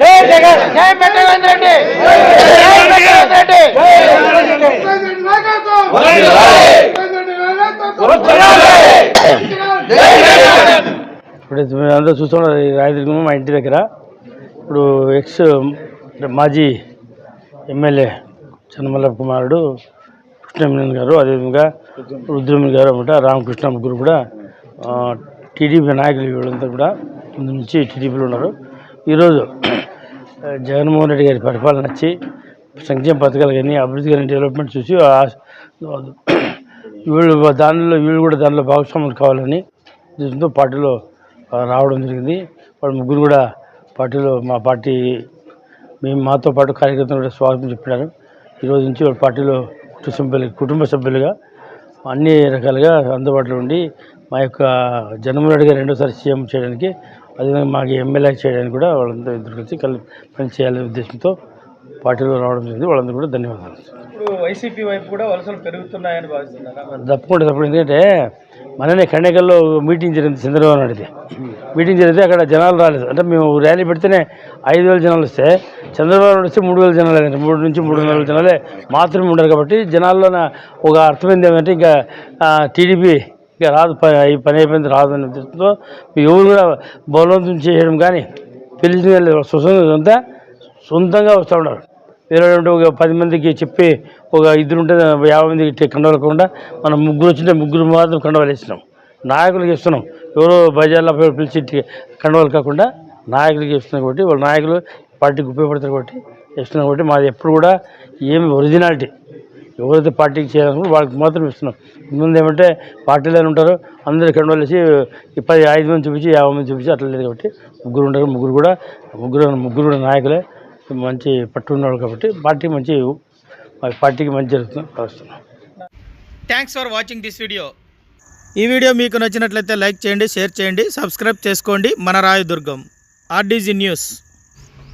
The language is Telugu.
జై జగన్ జై మెట్టవేంద్ర రెడ్డి జై మెట్టవేంద్ర రెడ్డి. ఇప్పుడు మీరు అందరూ చూస్తున్నారు ఈ రాయదుర్గం మా ఇంటి దగ్గర. ఇప్పుడు ఎక్స్ మాజీ ఎమ్మెల్యే చన్నమల్ల కుమారుడు కృష్ణమేనన్ గారు అదేవిధంగా రుద్రమణి గారు అనమాట రామకృష్ణ ముగ్గురు కూడా టీడీపీ నాయకులు వీళ్ళంతా కూడా ముందు నుంచి టీడీపీలో ఉన్నారు. ఈరోజు జగన్మోహన్ రెడ్డి గారి పరిపాలన వచ్చి సంక్షేమ పథకాలు కానీ అభివృద్ధి కానీ డెవలప్మెంట్ చూసి వీళ్ళు దానిలో వీళ్ళు కూడా దానిలో భాగస్వాములు కావాలని దీంతో పార్టీలో రావడం జరిగింది. వాళ్ళు ముగ్గురు కూడా పార్టీలో మా పార్టీ మేము మాతో పాటు కార్యకర్తలు కూడా స్వాగతం చెప్పినారు. ఈరోజు నుంచి వాళ్ళ పార్టీలో కుటుంబ సభ్యులు కుటుంబ సభ్యులుగా అన్ని రకాలుగా అందుబాటులో ఉండి మా యొక్క జగన్మోహన్ రెడ్డి గారు రెండోసారి సీఎం చేయడానికి అదేవిధంగా మాకు ఎమ్మెల్యే చేయడానికి కూడా వాళ్ళంతా ఇద్దరు కలిసి కలిసి పని చేయాలనే ఉద్దేశంతో పార్టీలో రావడం జరిగింది. వాళ్ళందరూ కూడా ధన్యవాదాలు. ఇప్పుడు వైసీపీ వైపు కూడా వలసలు పెరుగుతున్నాయని భావిస్తున్నారా? తప్పకుండా తప్పకుండా. ఎందుకంటే మననే కణికల్లో మీటింగ్ జరిగింది చంద్రబాబు నాయుడుది. మీటింగ్ జరిగితే అక్కడ జనాలు రాలేదు. అంటే మేము ర్యాలీ పెడితేనే ఐదు వేల జనాలు వస్తే చంద్రబాబు నాయుడు వస్తే మూడు వేల జనాలు మూడు నుంచి మూడు వందల జనాలే మాత్రమే ఉండరు కాబట్టి జనాల్లో ఒక అర్థమైంది ఏమంటే ఇంకా టీడీపీ ఇక రాదు ఈ పని అయిపోయింది రాదు అనే ఉద్దేశంతో ఎవరు కూడా బలవంతం చేయడం కానీ పిలిచిన వాళ్ళు అంతా సొంతంగా వస్తూ ఉన్నారు. వేరే ఉంటే ఒక పది మందికి చెప్పి ఒక ఇద్దరు ఉంటే యాభై మందికి కండవలకుండా కాకుండా మనం ముగ్గురు వచ్చింటే ముగ్గురు మాత్రం కండవలు ఇస్తున్నాం నాయకులకు ఇస్తున్నాం ఎవరో బజార్లో పిలిచి కండవలు కాకుండా నాయకులకి ఇస్తున్నాం కాబట్టి వాళ్ళ నాయకులు పార్టీకి ఉపయోగపడతారు కాబట్టి ఇస్తున్నాం కాబట్టి మాది ఎప్పుడు కూడా ఏమి ఒరిజినాలిటీ. ఎవరైతే పార్టీకి చేయాలనుకుంటే వాళ్ళకి మాత్రం ఇస్తున్నాం. ముందు ఏమంటే పార్టీలో ఉంటారు. అందరు కండవాలు వేసి పది ఐదు మంది చూపించి యాభై మంది చూపించి అట్లా లేదు కాబట్టి ముగ్గురు ఉంటారు. ముగ్గురు కూడా ముగ్గురు ముగ్గురు కూడా నాయకులే. మంచి పట్టు ఉన్నాడు కాబట్టి పార్టీ మంచి పార్టీకి మంచి జరుగుతుంది. కలుస్తున్నాం thanks for watching this video ఈ వీడియో మీకు నచ్చినట్లయితే లైక్ చేయండి షేర్ చేయండి సబ్స్క్రైబ్ చేసుకోండి. మన రాయదుర్గం ఆర్డీజీ న్యూస్.